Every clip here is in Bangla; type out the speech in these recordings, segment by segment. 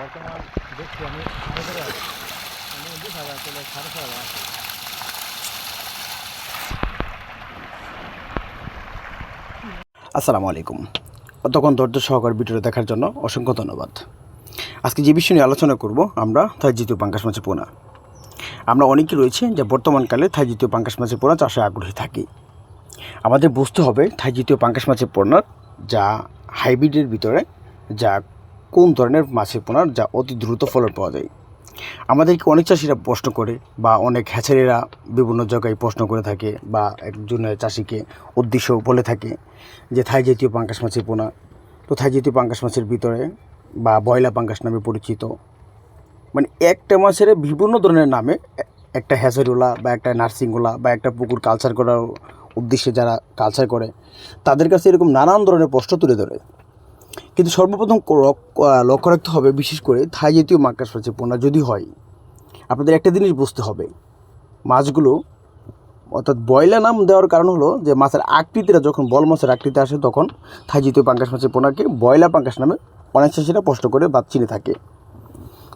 বর্তমান দেখছি আমি আমি বিশ হাজার চলে সাড়ে ছয় আসসালামু আলাইকুম। তখন ধৈর্য সহকার ভিডিওটা দেখার জন্য অসংখ্য ধন্যবাদ। আজকে যে বিষয় নিয়ে আলোচনা করব আমরা, থাই জাতীয় পাঙ্কাশ মাছের পোনা। আমরা অনেকেই রয়েছে যে বর্তমানকালে থাই জাতীয় পাঙ্কাশ মাছের পোনা চাষে আগ্রহী থাকি। আমাদের বুঝতে হবে থাই জাতীয় পাঙ্কাশ মাছের পোনার যা হাইব্রিডের ভিতরে যা কোন ধরনের মাছের পোনার যা অতি দ্রুত ফলন পাওয়া যায়। আমাদেরকে অনেক চাষিরা প্রশ্ন করে বা অনেক হ্যাচারিরা বিভিন্ন জায়গায় প্রশ্ন করে থাকে বা একজনের চাষিকে উদ্দেশ্য বলে থাকে যে থাই জাতীয় পাঙ্কাশ মাছের পোনা। তো থাই জাতীয় পাঙ্কাশ মাছের ভিতরে বা বয়লা পাঙ্কাশ নামে পরিচিত। মানে একটা মাছের বিভিন্ন ধরনের নামে একটা হ্যাচারিওলা বা একটা নার্সিংওলা বা একটা পুকুর কালচার করার উদ্দেশ্যে যারা কালচার করে, তাদের কাছে এরকম নানান ধরনের প্রশ্ন তুলে ধরে। কিন্তু সর্বপ্রথম লক্ষ্য রাখতে হবে বিশেষ করে থাই জাতীয় পাঙ্কাশ মাছের পোনা যদি হয়, আপনাদের একটা জিনিস বুঝতে হবে। মাছগুলো, অর্থাৎ বয়লা নাম দেওয়ার কারণ হলো যে মাছের আকৃতিটা যখন বল মাছের আকৃতি আসে, তখন থাই জাতীয় পাঙ্কাশ মাছের পোনাকে বয়লা পাঙ্কাশ নামে অনেক চাষিরা প্রশ্ন করে বাদ চিনে থাকে।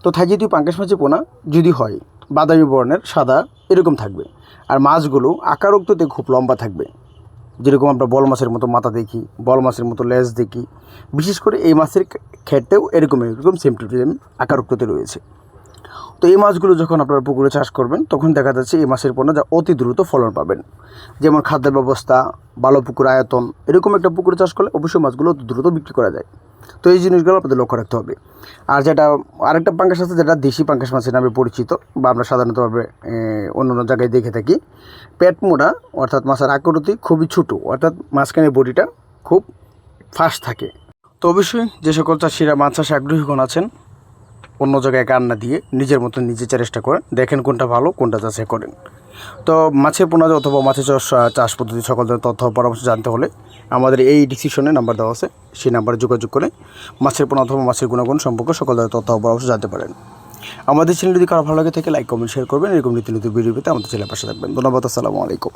তো থাই জাতীয় পাঙ্কাশ মাছের পোনা যদি হয়, বাদামি বর্ণের সাদা এরকম থাকবে। আর মাছগুলো আকারোক্ততে খুব লম্বা থাকবে। যেরকম আমরা বল মাছের মতো মাথা দেখি, বল মাছের মতো লেজ দেখি। বিশেষ করে এই মাছের ক্ষেত্রেও এরকম এরকম সেম টু সেম আকারোক্ততে রয়েছে। তো এই মাছগুলো যখন আপনারা পুকুরে চাষ করবেন, তখন দেখা যাচ্ছে এই মাছের পণ্য যা অতি দ্রুত ফলন পাবেন। যেমন খাদ্য ব্যবস্থা ভালো পুকুর আয়তন, এরকম একটা পুকুরে চাষ করলে অবশ্যই মাছগুলো অতি দ্রুত বিক্রি করা যায়। তো এই জিনিসগুলো আপনাদের লক্ষ্য রাখতে হবে। আর যেটা আরেকটা পাঙ্কাশ আছে, যেটা দেশি পাঙ্কাশ মাছের নামে পরিচিত, বা আমরা সাধারণতভাবে অন্য অন্য জায়গায় দেখে থাকি। পেট মোড়া, অর্থাৎ মাছের আকৃতি খুবই ছোটো, অর্থাৎ মাঝখানে বডিটা খুব ফাস্ট থাকে। তো অবশ্যই যে সকল চাষিরা মাছ চাষে আগ্রহীগণ আছেন, অন্য জায়গায় কান না দিয়ে নিজের মতো নিজে চেষ্টা করেন, দেখেন কোনটা ভালো, কোনটা চাষে করেন। তো মাছের পোনা অথবা মাছের চাষ পদ্ধতি সকল তথ্য পরামর্শ জানতে হলে আমাদের এই ডিসিশনে নাম্বার দেওয়া আছে। সেই নাম্বারে যোগাযোগ করে মাছের পোনা অথবা মাছের গুণাগুণ সম্পর্কে সকল তথ্য পরামর্শ জানতে পারেন। আমাদের চ্যানেল যদি কারও ভালো লাগে থাকে লাইক কমেন্ট শেয়ার করবেন। এরকম নীতি নীতি ভিডিও পেতে আমাদের চ্যানেলের পাশে থাকবেন। ধন্যবাদ, আসসালামু আলাইকুম।